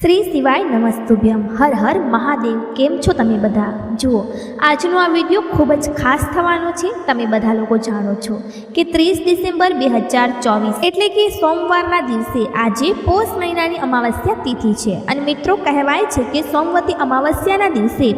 શ્રી શિવાય નમસ્તુભ્યમ. હર હર મહાદેવ. કેમ છો તમે બધા? જુઓ, આજનો આ વીડિયો ખૂબ જ ખાસ થવાનો છે. તમે બધા લોકો જાણો છો કે ત્રીસ ડિસેમ્બર બે હજાર ચોવીસ, એટલે કે સોમવારના દિવસે આજે પોષ મહિનાની અમાવસ્યા તિથિ છે. અને મિત્રો, કહેવાય છે કે સોમવતી અમાવસ્યાના દિવસે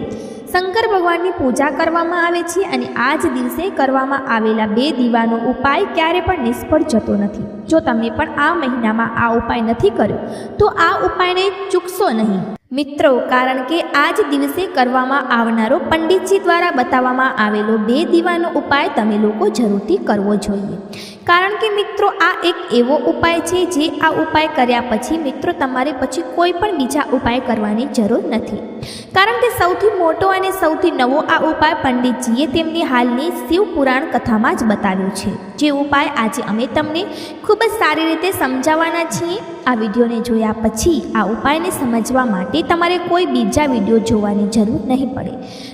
શંકર ભગવાનની પૂજા કરવામાં આવે છે અને આ જ દિવસે કરવામાં આવેલા બે દીવાનો ઉપાય ક્યારે પણ નિષ્ફળ જતો નથી. જો તમે પણ આ મહિનામાં આ ઉપાય નથી કર્યો, તો આ ઉપાયને ચૂકશો નહીં. મિત્રો, કારણ કે આ જ દિવસે કરવામાં આવનારો પંડિતજી દ્વારા બતાવવામાં આવેલો બે દીવાનો ઉપાય તમે લોકો જરૂરથી કરવો જોઈએ. કારણ કે મિત્રો આ એક એવો ઉપાય છે જે આ ઉપાય કર્યા પછી મિત્રો તમારે પછી કોઈ પણ બીજા ઉપાય કરવાની જરૂર નથી. કારણ કે સૌથી મોટો અને સૌથી નવો આ ઉપાય પંડિતજીએ તેમની હાલની શિવ પુરાણ કથામાં જ બતાવ્યો છે. જે ઉપાય આજે અમે તમને ખૂબ જ સારી રીતે સમજાવવાના છીએ. આ વિડીયોને જોયા પછી આ ઉપાયને સમજવા માટે તમારે કોઈ બીજા વીડિયો જોવાની જરૂર નહીં પડે.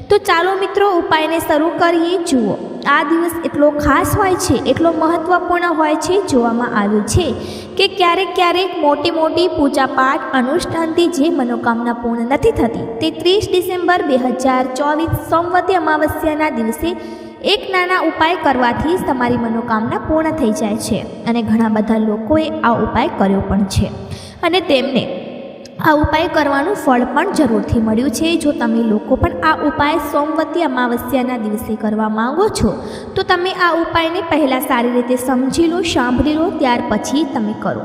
તો ચાલો મિત્રો ઉપાયને શરૂ કરીએ, જુઓ. આ દિવસ એટલો ખાસ હોય છે, એટલો મહત્ત્વપૂર્ણ હોય છે, જોવામાં આવ્યું છે કે ક્યારેક ક્યારેક મોટી મોટી પૂજાપાઠ, અનુષ્ઠાનથી જે મનોકામના પૂર્ણ નથી થતી, તે ત્રીસ ડિસેમ્બર બે હજાર ચોવીસ સોમવતી અમાવસ્યાના દિવસે એક નાના ઉપાય કરવાથી તમારી મનોકામના પૂર્ણ થઈ જાય છે અને ઘણા બધા લોકોએ આ ઉપાય કર્યો પણ છે. અને તેમને આ ઉપાય કરવાનું ફળ પણ જરૂરથી મળ્યું છે. જો તમે લોકો પણ આ ઉપાય સોમવતી અમાવસ્યાના દિવસે કરવા માંગો છો, તો તમે આ ઉપાયને પહેલાં સારી રીતે સમજી લો, સાંભળી લો, ત્યાર પછી તમે કરો.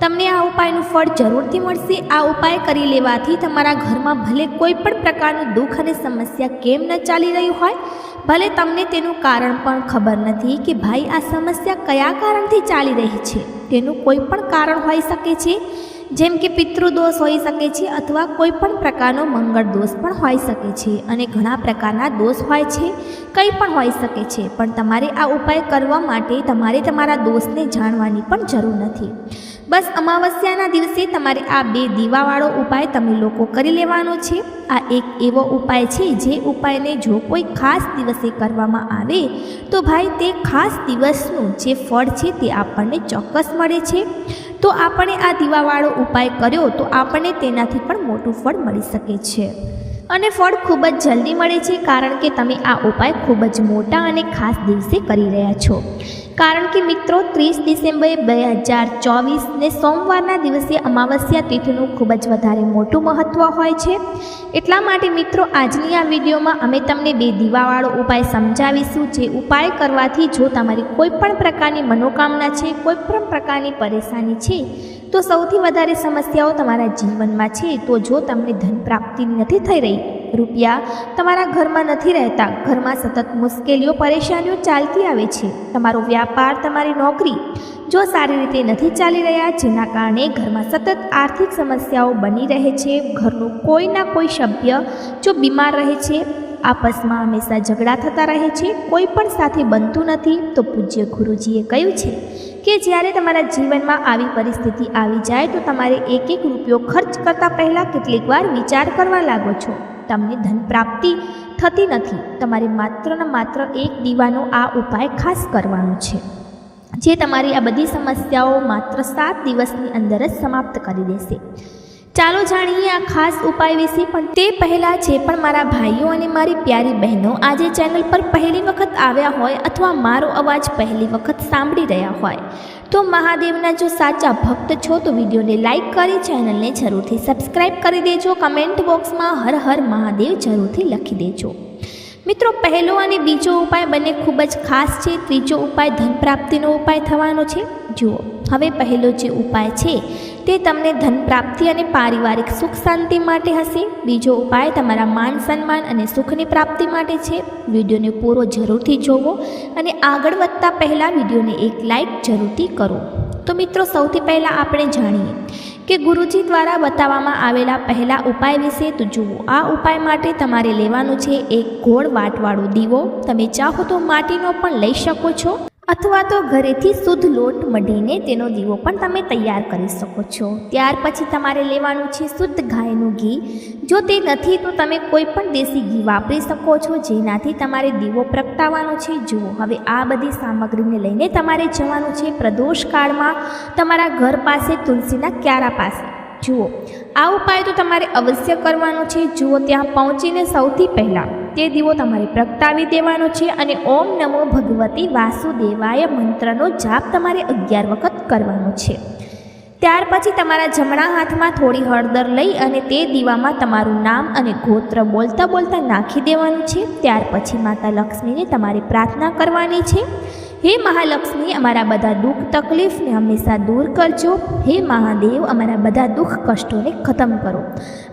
તમને આ ઉપાયનું ફળ જરૂરથી મળશે. આ ઉપાય કરી લેવાથી તમારા ઘરમાં ભલે કોઈ પણ પ્રકારનું દુઃખ અને સમસ્યા કેમ ન ચાલી રહ્યું હોય ભલે તમને તેનું કારણ પણ ખબર નથી કે ભાઈ આ સમસ્યા કયા કારણથી ચાલી રહી છે. તેનું કોઈ પણ કારણ હોઈ શકે છે? જેમ કે પિતૃદોષ હોઈ શકે છે અથવા કોઈ પણ પ્રકારનો મંગળ દોષ પણ હોઈ શકે છે. અને ઘણા પ્રકારના દોષ હોય છે, કંઈ પણ હોઈ શકે છે, પણ તમારે આ ઉપાય કરવા માટે તમારે તમારા દોષને જાણવાની પણ જરૂર નથી. બસ અમાવસ્યાના દિવસે તમારે આ બે દીવાવાળો ઉપાય તમે લોકો કરી લેવાનો છે. આ એક એવો ઉપાય છે જે ઉપાયને જો કોઈ ખાસ દિવસે કરવામાં આવે, તો ભાઈ તે ખાસ દિવસનું જે ફળ છે તે આપણને ચોક્કસ મળે છે. તો આપણે આ દીવાવાળો ઉપાય કર્યો તો આપણને તેનાથી પણ મોટું ફળ મળી શકે છે. અને ફળ ખૂબ જ જલ્દી મળે છે કારણ કે તમે આ ઉપાય ખૂબ જ મોટા અને ખાસ દિવસે કરી રહ્યા છો. કારણ કે મિત્રો, ત્રીસ ડિસેમ્બર બે હજાર ચોવીસને સોમવારના દિવસે અમાવસ્યા તિથિનું ખૂબ જ વધારે મોટું મહત્ત્વ હોય છે. એટલા માટે મિત્રો, આજની આ વિડીયોમાં અમે તમને બે દીવાવાળો ઉપાય સમજાવીશું. જે ઉપાય કરવાથી જો તમારી કોઈ પણ પ્રકારની મનોકામના છે, કોઈ પણ પ્રકારની પરેશાની છે તો સૌથી વધારે સમસ્યાઓ તમારા જીવનમાં છે, તો જો તમને ધન પ્રાપ્તિ નથી થઈ રહી, રૂપિયા તમારા ઘરમાં નથી રહેતા, ઘરમાં સતત મુશ્કેલીઓ, પરેશાનીઓ ચાલતી આવે છે, તમારો વ્યાપાર, તમારી નોકરી જો સારી રીતે નથી ચાલી રહ્યા, જેના કારણે ઘરમાં સતત આર્થિક સમસ્યાઓ બની રહે છે, ઘરનું કોઈના કોઈ સભ્ય જો બીમાર રહે છે, આપસમાં હંમેશા ઝઘડા થતા રહે છે, કોઈ પણ સાથે બનતું નથી, તો પૂજ્ય ગુરુજીએ કહ્યું છે કે જ્યારે તમારા જીવનમાં આવી પરિસ્થિતિ આવી જાય તો તમારે એક એક રૂપિયો ખર્ચ કરતાં પહેલાં કેટલીક વાર વિચાર કરવા લાગો છો. તમને ધન પ્રાપ્તિ થતી નથી. તમારે માત્ર ને માત્ર એક દીવાનો આ ઉપાય ખાસ કરવાનો છે. જે તમારી આ બધી સમસ્યાઓ માત્ર સાત દિવસની અંદર જ સમાપ્ત કરી દેશે. ચાલો જાણીએ આ ખાસ ઉપાય વિશે પણ. તે પહેલાં જે પણ મારા ભાઈઓ અને મારી પ્યારી બહેનો આજે ચેનલ પર પહેલી વખત આવ્યા હોય અથવા મારો અવાજ પહેલી વખત સાંભળી રહ્યા હોય, તો મહાદેવના જો સાચા ભક્ત છો તો વિડીયોને લાઇક કરી ચેનલને જરૂરથી સબસ્ક્રાઇબ કરી દેજો. કમેન્ટ બોક્સમાં હર હર મહાદેવ જરૂરથી લખી દેજો. મિત્રો, પહેલો અને બીજો ઉપાય બંને ખૂબ જ ખાસ છે. ત્રીજો ઉપાય ધન પ્રાપ્તિનો ઉપાય થવાનો છે. જુઓ, હવે પહેલો જે ઉપાય છે તે તમને ધન પ્રાપ્તિ અને પારિવારિક સુખ શાંતિ માટે હશે. બીજો ઉપાય તમારા માન સન્માન અને સુખની પ્રાપ્તિ માટે છે. વિડીયોને પૂરો જરૂરથી જોવો અને આગળ વધતા પહેલાં વિડીયોને એક લાઇક જરૂરથી કરો. તો મિત્રો, સૌથી પહેલાં આપણે જાણીએ કે ગુરુજી દ્વારા બતાવવામાં આવેલા પહેલા ઉપાય વિશે તો જુઓ, આ ઉપાય માટે તમારે લેવાનું છે એક ગોળ વાટવાળો દીવો. તમે ચાહો તો માટીનો પણ લઈ શકો છો. અથવા તો ઘરેથી શુદ્ધ લોટ મઢીને તેનો દીવો પણ તમે તૈયાર કરી શકો છો. ત્યાર પછી તમારે લેવાનું છે શુદ્ધ ગાયનું ઘી. જો તે નથી, તો તમે કોઈ પણ દેશી ઘી વાપરી શકો છો, જેનાથી તમારે દીવો પ્રગટાવવાનો છે. જુઓ, હવે આ બધી સામગ્રીને લઈને તમારે જવાનું છે પ્રદોષ કાળમાં તમારા ઘર પાસે તુલસીના ક્યારા પાસે. જુઓ, આ ઉપાય તો તમારે અવશ્ય કરવાનો છે. જુઓ, ત્યાં પહોંચીને સૌથી પહેલાં તે દીવો તમારે પ્રગટાવી દેવાનો છે અને ઓમ નમો ભગવતી વાસુદેવાય મંત્રનો જાપ તમારે અગિયાર વખત કરવાનો છે. ત્યાર પછી તમારા જમણા હાથમાં થોડી હળદર લઈ અને તે દીવામાં તમારું નામ અને ગોત્ર બોલતા બોલતા નાખી દેવાનું છે. ત્યાર પછી માતા લક્ષ્મીને તમારે પ્રાર્થના કરવાની છે. હે મહાલક્ષ્મી, અમારા બધા દુઃખ, તકલીફને હંમેશા દૂર કરજો. હે મહાદેવ, અમારા બધા દુઃખ, કષ્ટોને ખતમ કરો.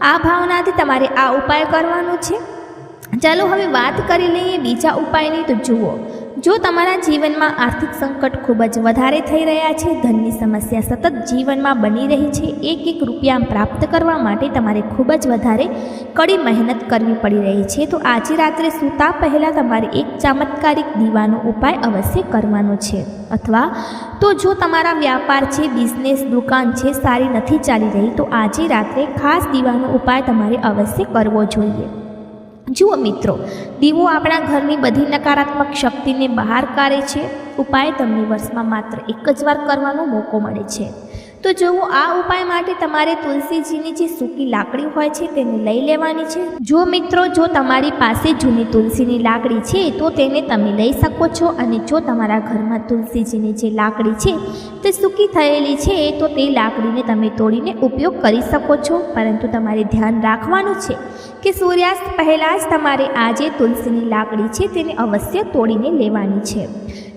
આ ભાવનાથી તમારે આ ઉપાય કરવાનો છે. ચાલો હવે વાત કરી લઈએ બીજા ઉપાયની. તો જુઓ, જો તમારા જીવનમાં આર્થિક સંકટ ખૂબ જ વધારે થઈ રહ્યા છે, ધનની સમસ્યા સતત જીવનમાં બની રહી છે, એક એક રૂપિયા પ્રાપ્ત કરવા માટે તમારે ખૂબ જ વધારે કડી મહેનત કરવી પડી રહી છે, તો આજે રાત્રે સૂતા પહેલાં તમારે એક ચમત્કારિક દીવાનો ઉપાય અવશ્ય કરવાનો છે. અથવા તો જો તમારા વ્યાપાર છે, બિઝનેસ, દુકાન છે, સારી નથી ચાલી રહી, તો આજે રાત્રે ખાસ દીવાનો ઉપાય તમારે અવશ્ય કરવો જોઈએ. જુઓ મિત્રો, દીવો આપણા ઘરની બધી નકારાત્મક શક્તિને બહાર કાઢે છે. ઉપાય તમને વર્ષમાં માત્ર એક જ વાર કરવાનો મોકો મળે છે. તો જુઓ, આ ઉપાય માટે તમારે તુલસીજીની જે સૂકી લાકડી હોય છે તેને લઈ લેવાની છે. જો મિત્રો, જો તમારી પાસે જૂની તુલસીની લાકડી છે, તો તેને તમે લઈ શકો છો અને જો તમારા ઘરમાં તુલસીજીની જે લાકડી છે તે સૂકી થયેલી છે, તો તે લાકડીને તમે તોડીને ઉપયોગ કરી શકો છો. પરંતુ તમારે ધ્યાન રાખવાનું છે કે સૂર્યાસ્ત પહેલાં જ તમારે આ જે તુલસીની લાકડી છે તેને અવશ્ય તોડીને લેવાની છે.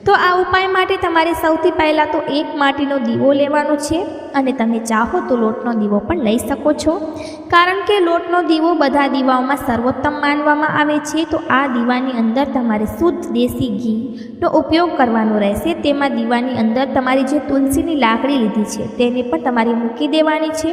તો આ ઉપાય માટે તમારે સૌથી પહેલાં તો એક માટીનો દીવો લેવાનો છે અને તમે ચાહો તો લોટનો દીવો પણ લઈ શકો છો. કારણ કે લોટનો દીવો બધા દીવાઓમાં સર્વોત્તમ માનવામાં આવે છે, તો આ દીવાની અંદર તમારે શુદ્ધ દેશી ઘીનો ઉપયોગ કરવાનો રહેશે. તેમાં દીવાની અંદર તમારી જે તુલસીની લાકડી લીધી છે, તેને પણ તમારે મૂકી દેવાની છે.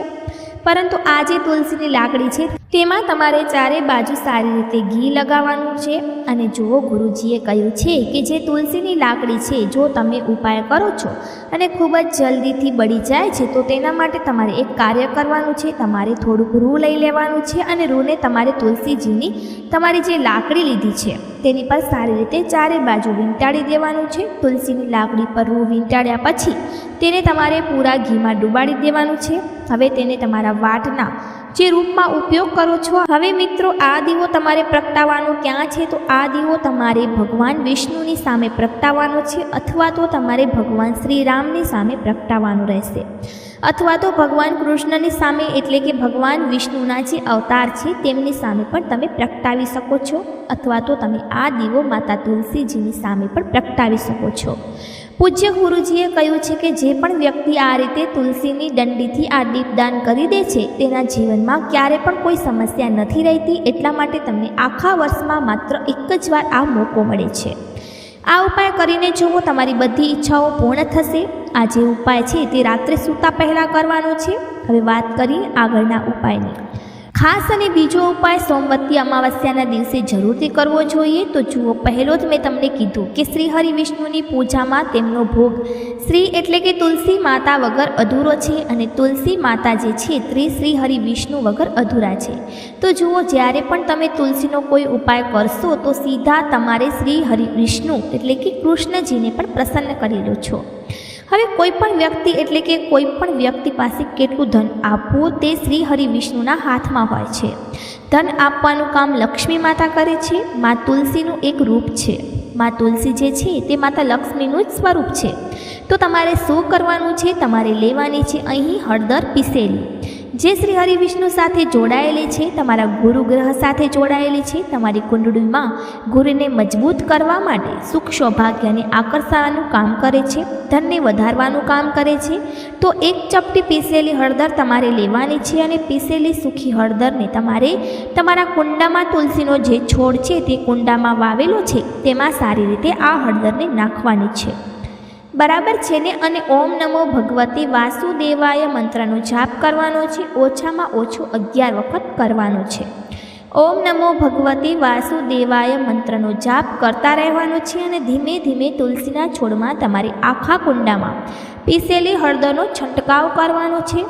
પરંતુ આ જે તુલસીની લાકડી છે, તેમાં તમારે ચારે બાજુ સારી રીતે ઘી લગાવવાનું છે. અને જુઓ, ગુરુજીએ કહ્યું છે કે જે તુલસીની લાકડી છે, જો તમે ઉપાય કરો છો અને ખૂબ જ જલ્દીથી બળી જાય છે, તો તેના માટે તમારે એક કાર્ય કરવાનું છે. તમારે થોડુંક રૂ લઈ લેવાનું છે અને રૂને તમારે તુલસીજીની તમારી જે લાકડી લીધી છે, તેની પર સારી રીતે ચારે બાજુ વીંટાળી દેવાનું છે. તુલસીની લાકડી પર રૂ વીંટાળ્યા પછી તેને તમારે પૂરા ઘીમાં ડૂબાડી દેવાનું છે. હવે તેને તમારા વાટના જે રૂપમાં ઉપયોગ કરો છો, હવે મિત્રો આ દીવો તમારે પ્રગટાવવાનો ક્યાં છે? તો આ દીવો તમારે ભગવાન વિષ્ણુની સામે પ્રગટાવવાનો છે અથવા તો તમારે ભગવાન શ્રી રામની સામે પ્રગટાવવાનો રહેશે. અથવા તો ભગવાન કૃષ્ણની સામે, એટલે કે ભગવાન વિષ્ણુના જે અવતાર છે, તેમની સામે પણ તમે પ્રગટાવી શકો છો, અથવા તો તમે આ દીવો માતા તુલસીજીની સામે પણ પ્રગટાવી શકો છો. પૂજ્ય ગુરુજીએ કહ્યું છે કે જે પણ વ્યક્તિ આ રીતે તુલસીની દંડીથી આ દીપદાન કરી દે છે, તેના જીવનમાં ક્યારે પણ કોઈ સમસ્યા નથી રહેતી, એટલા માટે તમને આખા વર્ષમાં માત્ર એક જ વાર આ મોકો મળે છે. આ ઉપાય કરીને જુઓ, તમારી બધી ઈચ્છાઓ પૂર્ણ થશે. આ જે ઉપાય છે, તે રાત્રે સૂતા પહેલાં કરવાનો છે. હવે વાત કરીએ આગળના ઉપાયની. ખાસ અને બીજો ઉપાય સોમવતી અમાવસ્યાના દિવસે જરૂરથી કરવો જોઈએ. તો જુઓ, પહેલો જ મેં તમને કીધું કે શ્રી હરિ વિષ્ણુની પૂજામાં તેમનો ભોગ. શ્રી એટલે કે તુલસી માતા વગર અધૂરો છે અને તુલસી માતા જે છે તે શ્રી હરિ વિષ્ણુ વગર અધૂરા છે. તો જુઓ, જ્યારે પણ તમે તુલસીનો કોઈ ઉપાય કરશો, તો સીધા તમારે શ્રી હરિ વિષ્ણુ એટલે કે કૃષ્ણજીને પણ પ્રસન્ન કરી લો છો. હવે કોઈ પણ વ્યક્તિ એટલે કે કોઈ પણ વ્યક્તિ પાસે કેટલું ધન આપવું તે શ્રી હરિ વિષ્ણુના હાથમાં હોય છે. ધન આપવાનું કામ લક્ષ્મી માતા કરે છે. મા તુલસીનું એક રૂપ છે. મા તુલસી જે છે તે માતા લક્ષ્મીનું જ સ્વરૂપ છે. તો તમારે શું કરવાનું છે? તમારે લેવાની છે અહીં હળદર પીસેલી. જે શ્રી હરિવિષ્ણુ સાથે જોડાયેલી છે, તમારા ગુરુ ગ્રહ સાથે જોડાયેલી છે, તમારી કુંડળીમાં ગુરુને મજબૂત કરવા માટે સુખ સૌભાગ્યને આકર્ષવાનું કામ કરે છે, ધનને વધારવાનું કામ કરે છે, તો એક ચપટી પીસેલી હળદર તમારે લેવાની છે અને પીસેલી સૂકી હળદરને તમારે તમારા કુંડામાં તુલસીનો જે છોડ છે તે કુંડામાં વાવેલો છે, તેમાં સારી રીતે આ હળદરને નાખવાની છે. બરાબર છે ને? અને ઓમ નમો ભગવતી વાસુદેવાય મંત્રનો જાપ કરવાનો છે. ઓછામાં ઓછો અગિયાર વખત કરવાનો છે. ઓમ નમો ભગવતી વાસુદેવાય મંત્રનો જાપ કરતા રહેવાનો છે અને ધીમે ધીમે તુલસીના છોડમાં તમારી આખા કુંડામાં પીસેલી હળદરનો છંટકાવ કરવાનો છે.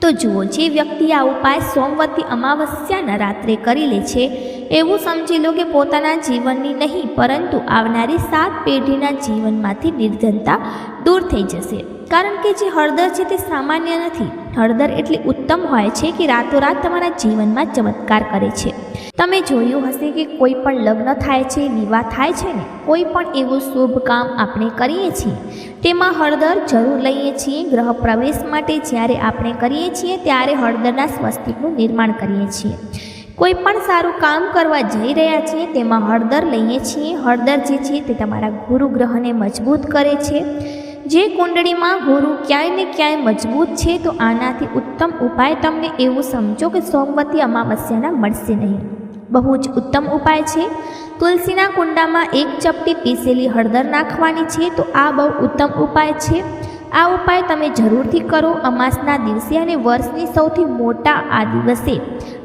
તો જુઓ, જે વ્યક્તિ આ ઉપાય સોમવતી અમાવસ્યાના રાત્રે કરી લે છે એવું સમજી લો કે પોતાના જીવનની નહીં, પરંતુ આવનારી સાત પેઢીના જીવનમાંથી નિર્ધનતા દૂર થઈ જશે. કારણ કે જે હળદર છે તે સામાન્ય નથી. હળદર એટલી ઉત્તમ હોય છે કે રાતોરાત તમારા જીવનમાં ચમત્કાર કરે છે. તમે જોયું હશે કે કોઈ પણ લગ્ન થાય છે, વિવાહ થાય છે ને, કોઈ પણ એવું શુભ કામ આપણે કરીએ છીએ. તેમાં હળદર જરૂર લઈએ છીએ, ગ્રહ પ્રવેશ માટે જ્યારે આપણે કરીએ છીએ, ત્યારે હળદરના સ્વસ્તિકનું નિર્માણ કરીએ છીએ. કોઈ પણ સારું કામ કરવા જઈ રહ્યા છીએ તેમાં હળદર લઈએ છીએ. હળદર જે છે તે તમારા ગુરુ ગ્રહને મજબૂત કરે છે. જે કુંડળીમાં ગુરુ ક્યાંય ને ક્યાંય મજબૂત છે, તો આનાથી ઉત્તમ ઉપાય તમને એવું સમજો કે સોમવતી અમાવસ્યાના મળશે નહીં. બહુ જ ઉત્તમ ઉપાય છે. તુલસીના કુંડામાં એક ચપટી પીસેલી હળદર નાખવાની છે, તો આ બહુ ઉત્તમ ઉપાય છે. આ ઉપાય તમે જરૂરથી કરો અમાસના દિવસે અને વર્ષની સૌથી મોટા આ દિવસે.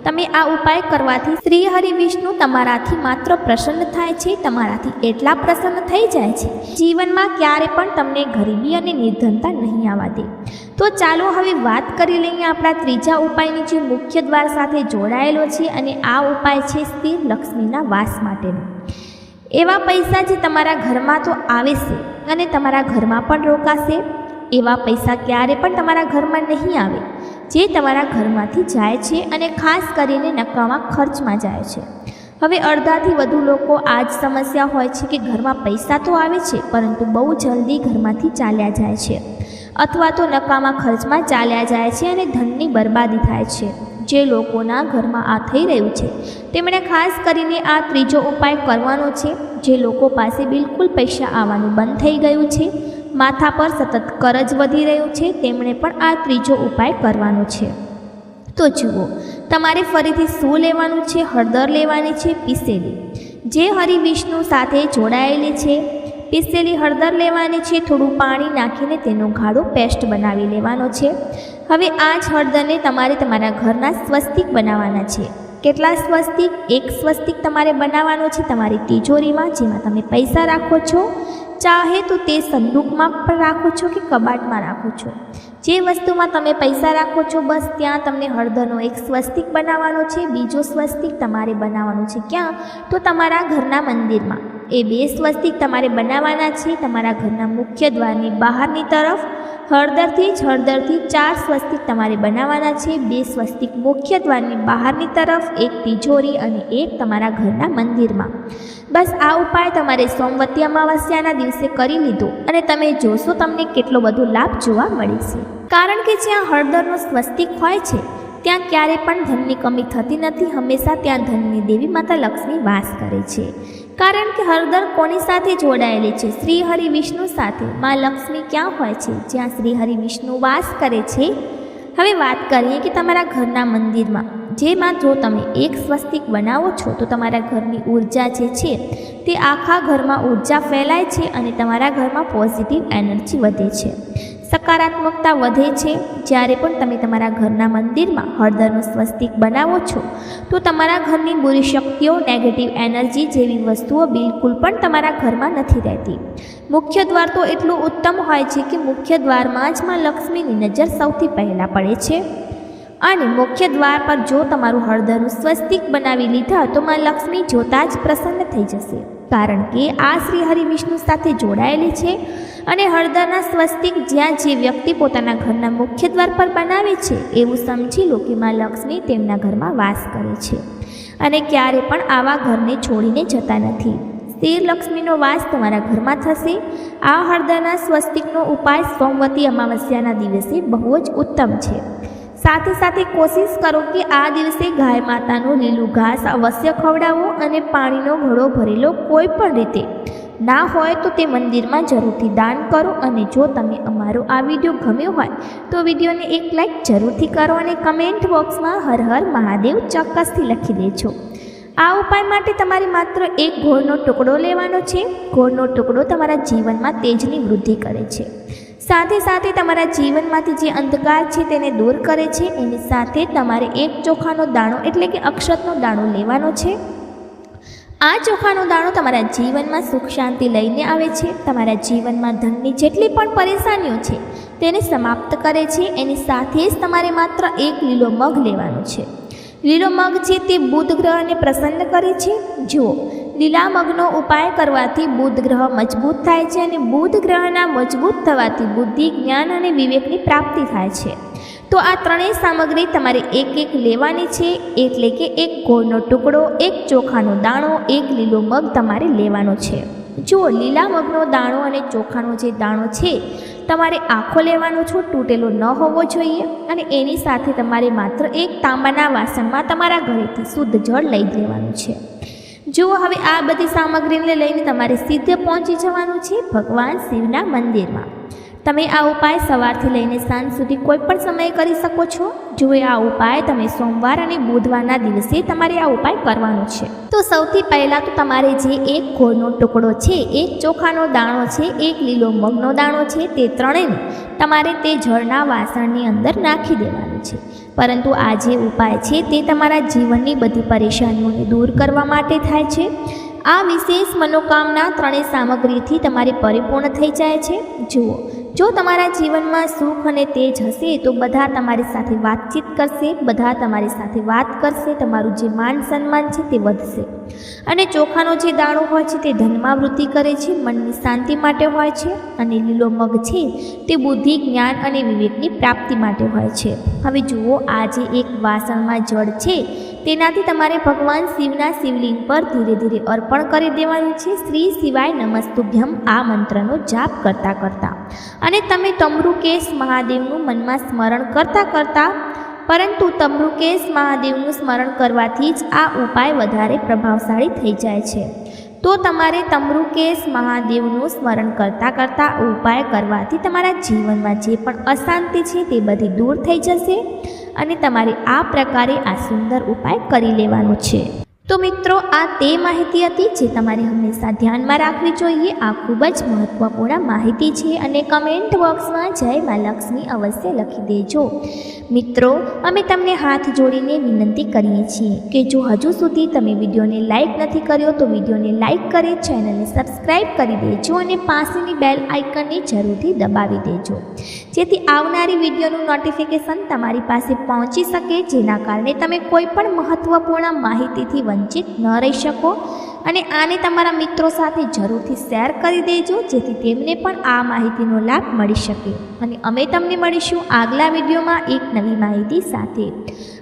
તમે આ ઉપાય કરવાથી શ્રી હરિ વિષ્ણુ તમારાથી માત્ર પ્રસન્ન થાય છે, તમારાથી એટલા પ્રસન્ન થઈ જાય છે. જીવનમાં ક્યારે પણ તમને ગરીબી અને નિર્ધનતા નહીં આવવા દે. તો ચાલો હવે વાત કરી લઈએ આપણા ત્રીજા ઉપાયની જે મુખ્ય દ્વાર સાથે જોડાયેલો છે અને આ ઉપાય છે સ્થિર લક્ષ્મીના વાસ માટેનો. એવા પૈસા જે તમારા ઘરમાં તો આવે છે અને તમારા ઘરમાં પણ રોકાશે. એવા પૈસા ક્યારે પણ તમારા ઘરમાં નહીં આવે. જે તમારા ઘરમાંથી જાય છે અને ખાસ કરીને નકામા ખર્ચમાં જાય છે. હવે અડધાથી વધુ લોકો આ જ સમસ્યા હોય છે કે ઘરમાં પૈસા તો આવે છે, પરંતુ બહુ જલ્દી ઘરમાંથી ચાલ્યા જાય છે. અથવા તો નકામા ખર્ચમાં ચાલ્યા જાય છે અને ધનની બરબાદી થાય છે. જે લોકોના ઘરમાં આ થઈ રહ્યું છે, તેમણે ખાસ કરીને આ ત્રીજો ઉપાય કરવાનો છે. જે લોકો પાસે બિલકુલ પૈસા આવવાનું બંધ થઈ ગયું છે માથા પર સતત કરજ વધી રહ્યું છે, તેમણે પણ આ ત્રીજો ઉપાય કરવાનો છે. તો જુઓ, તમારે ફરીથી શું લેવાનું છે? હળદર લેવાની છે, પીસેલી. જે હરિવિષ્ણુ સાથે જોડાયેલી છે, પીસેલી હળદર લેવાની છે, થોડું પાણી નાખીને તેનો ગાળો પેસ્ટ બનાવી લેવાનો છે. હવે આ જ હળદરને તમારે તમારા ઘરના સ્વસ્તિક બનાવવાના છે. કેટલા સ્વસ્તિક? એક સ્વસ્તિક તમારે બનાવવાનો છે, તમારી તિજોરીમાં, જેમાં તમે પૈસા રાખો છો. ચાહે તો તે સંદૂકમાં પણ રાખો છો કે કબાટમાં રાખો છો. જે વસ્તુમાં તમે પૈસા રાખો છો, બસ ત્યાં તમને હળદરનો એક સ્વસ્તિક બનાવવાનો છે, બીજો સ્વસ્તિક તમારે બનાવવાનો છે. ક્યાં? તો તમારા ઘરના મંદિરમાં. એ બે સ્વસ્તિક તમારે બનાવવાના છે, તમારા ઘરના મુખ્ય દ્વારની બહારની તરફ હળદરથી જ હળદરથી ચાર સ્વસ્તિક તમારે બનાવવાના છે. બે સ્વસ્તિક મુખ્ય દ્વારની બહારની તરફ, એક તિજોરી અને એક તમારા ઘરના મંદિરમાં. બસ આ ઉપાય તમારે સોમવતી અમાવસ્યાના દિવસે કરી લીધો અને તમે જોશો તમને કેટલો બધો લાભ જોવા મળે છે. કારણ કે જ્યાં હળદરનો સ્વસ્તિક હોય છે, ત્યાં ક્યારે પણ ધનની કમી થતી નથી. હંમેશા ત્યાં ધનની દેવી માતા લક્ષ્મી વાસ કરે છે. કારણ કે હળદર કોની સાથે જોડાયેલી છે? શ્રી હરિ વિષ્ણુ સાથે. માં લક્ષ્મી ક્યાં હોય છે? જ્યાં શ્રી હરિ વિષ્ણુ વાસ કરે છે? હવે વાત કરીએ કે તમારા ઘરના મંદિરમાં. જેમાં જો તમે એક સ્વસ્તિક બનાવો છો, તો તમારા ઘરની ઊર્જા જે છે, તે આખા ઘરમાં ઊર્જા ફેલાય છે અને તમારા ઘરમાં પોઝિટિવ એનર્જી વધે છે. સકારાત્મકતા વધે છે. જ્યારે પણ તમે તમારા ઘરના મંદિરમાં હળદરનું સ્વસ્તિક બનાવો છો, તો તમારા ઘરની બુરી શક્તિઓ નેગેટિવ એનર્જી જેવી વસ્તુઓ બિલકુલ પણ તમારા ઘરમાં નથી રહેતી. મુખ્ય દ્વાર તો એટલું ઉત્તમ હોય છે કે મુખ્ય દ્વારમાં જ માં લક્ષ્મીની નજર સૌથી પહેલાં પડે છે. અને મુખ્ય દ્વાર પર જો તમારું હળદરનું સ્વસ્તિક બનાવી લીધા, તો માં લક્ષ્મી જોતાં જ પ્રસન્ન થઈ જશે. કારણ કે આ શ્રી હરિ વિષ્ણુ સાથે જોડાયેલી છે અને હળદરના સ્વસ્તિક જ્યાં જે વ્યક્તિ પોતાના ઘરના મુખ્ય દ્વાર પર બનાવે છે, એવું સમજી લો કે માં લક્ષ્મી તેમના ઘરમાં વાસ કરે છે. અને ક્યારે પણ આવા ઘરને છોડીને જતા નથી. સ્થિર લક્ષ્મીનો વાસ તમારા ઘરમાં થશે. આ હળદરના સ્વસ્તિકનો ઉપાય સોમવતી અમાવસ્યાના દિવસે બહુ જ ઉત્તમ છે. સાથે સાથે કોશિશ કરો કે આ દિવસે ગાય માતાનું લીલું ઘાસ અવશ્ય ખવડાવો અને પાણીનો ઘડો ભરેલો કોઈ પણ રીતે. ના હોય તો તે મંદિરમાં જરૂરથી દાન કરો અને જો તમે અમારો આ વીડિયો ગમ્યો હોય, તો વિડીયોને એક લાઈક જરૂરથી કરો અને કમેન્ટ બોક્સમાં હર હર મહાદેવ ચોક્કસથી લખી દેજો. આ ઉપાય માટે તમારે માત્ર એક ગોળનો ટુકડો લેવાનો છે. ગોળનો ટુકડો તમારા જીવનમાં તેજની વૃદ્ધિ કરે છે. સાથે સાથે તમારા જીવનમાંથી જે અંધકાર છે તેને દૂર કરે છે, એની સાથે તમારે એક ચોખાનો દાણો એટલે કે અક્ષતનો દાણો લેવાનો છે. આ ચોખાનો દાણો તમારા જીવનમાં સુખ શાંતિ લઈને આવે છે. તમારા જીવનમાં ધનની જેટલી પણ પરેશાનીઓ છે, તેને સમાપ્ત કરે છે. એની સાથે જ તમારે માત્ર એક લીલો મગ લેવાનો છે. લીલો મગ છે તે બુધ ગ્રહને પ્રસન્ન કરે છે. જુઓ લીલા મગનો ઉપાય કરવાથી બુધ ગ્રહ મજબૂત થાય છે અને બુધ ગ્રહના મજબૂત થવાથી બુદ્ધિ, જ્ઞાન અને વિવેકની પ્રાપ્તિ થાય છે. તો આ ત્રણેય સામગ્રી તમારે એક એક લેવાની છે, એટલે કે એક ગોળનો ટુકડો, એક ચોખાનો દાણો, એક લીલો મગ તમારે લેવાનો છે. જુઓ લીલા મગનો દાણો અને ચોખાનો જે દાણો છે, તમારે આખો લેવાનો છો, તૂટેલો ન હોવો જોઈએ અને એની સાથે તમારે માત્ર એક તાંબાના વાસણમાં તમારા ઘરેથી શુદ્ધ જળ લઈ લેવાનું છે. જુઓ હવે આ બધી સામગ્રીને લઈને તમારે સીધે પહોંચી જવાનું છે ભગવાન શિવના મંદિરમાં. તમે આ ઉપાય સવારથી લઈને સાંજ સુધી કોઈ પણ સમયે કરી શકો છો? જો આ ઉપાય તમે સોમવાર અને બુધવારના દિવસે તમારે આ ઉપાય કરવાનો છે. તો સૌથી પહેલાં તો તમારે જે એક ગોળનો ટુકડો છે, એક ચોખાનો દાણો છે, એક લીલો મગનો દાણો છે તે ત્રણેયને તમારે તે જળના વાસણની અંદર નાખી દેવાનું છે. પરંતુ આ જે ઉપાય છે તે તમારા જીવનની બધી પરેશાનીઓને દૂર કરવા માટે થાય છે. આ વિશેષ મનોકામના ત્રણેય સામગ્રીથી તમારી પરિપૂર્ણ થઈ જાય છે. જુઓ જો તમારા જીવનમાં સુખ અને તેજ હશે, તો બધા તમારી સાથે વાતચીત કરશે, બધા તમારી સાથે વાત કરશે, તમારું જે માન સન્માન છે તે વધશે. અને ચોખાનો જે દાણો હોય છે તે ધનમાં વૃદ્ધિ કરે છે, મનની શાંતિ માટે હોય છે, અને લીલો મગ છે તે બુદ્ધિ, જ્ઞાન અને વિવેકની પ્રાપ્તિ માટે હોય છે. હવે જુઓ, આ જે એક વાસણમાં જળ છે તેનાથી તમારે ભગવાન શિવના શિવલિંગ પર ધીરે ધીરે અર્પણ કરી દેવાનું છે. શ્રી શિવાય નમસ્તુભ્યમ આ મંત્રનો જાપ કરતાં કરતાં. અને તમે તમરુકેશ મહાદેવનું મનમાં સ્મરણ કરતાં કરતાં, પરંતુ તમરુકેશ મહાદેવનું સ્મરણ કરવાથી જ આ ઉપાય વધારે પ્રભાવશાળી થઈ જાય છે. તો તમારે તમરુકેશ મહાદેવનું સ્મરણ કરતાં કરતાં ઉપાય કરવાથી તમારા જીવનમાં જે પણ અશાંતિ છે તે બધી દૂર થઈ જશે અને તમારે આ પ્રકારે આ સુંદર ઉપાય કરી લેવાનો છે. તો મિત્રો, આ તે માહિતી હતી જે તમારે હંમેશા ધ્યાનમાં રાખવી જોઈએ. આ ખૂબ જ મહત્ત્વપૂર્ણ માહિતી છે અને કમેન્ટ બોક્સમાં જય મા લક્ષ્મી અવશ્ય લખી દેજો. મિત્રો, અમે તમને હાથ જોડીને વિનંતી કરીએ છીએ કે જો હજુ સુધી તમે વિડીયોને લાઇક નથી કર્યો તો વિડીયોને લાઇક કરી ચેનલને સબસ્ક્રાઇબ કરી દેજો અને પાસેની બેલ આઇકનને જરૂરથી દબાવી દેજો. જેથી આવનારી વિડીયોનું નોટિફિકેશન તમારી પાસે પહોંચી શકે, જેના કારણે તમે કોઈ પણ મહત્ત્વપૂર્ણ માહિતીથી વંચિત ન રહી શકો. અને આને તમારા મિત્રો સાથે જરૂરથી શેર કરી દેજો, જેથી તેમને પણ આ માહિતીનો લાભ મળી શકે. અને અમે તમને મળીશું આગલા વિડીયોમાં એક નવી માહિતી સાથે.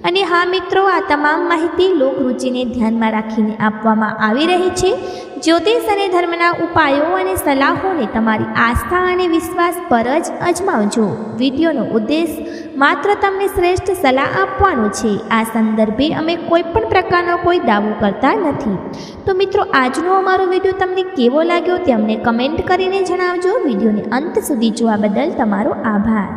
અને હા મિત્રો, આ તમામ માહિતી લોકરુચિને ધ્યાનમાં રાખીને આપવામાં આવી રહી છે. જ્યોતિષ અને ધર્મના ઉપાયો અને સલાહોને તમારી આસ્થા અને વિશ્વાસ પર જ અજમાવજો. વિડીયોનો ઉદ્દેશ માત્ર તમને શ્રેષ્ઠ સલાહ આપવાનો છે. આ સંદર્ભે અમે કોઈ પણ પ્રકારનો કોઈ દાવો કરતા નથી. તો મિત્રો, આજનો અમારો વીડિયો તમને કેવો લાગ્યો તે અમને કમેન્ટ કરીને જણાવજો. વિડીયોને અંત સુધી જોવા બદલ તમારો આભાર.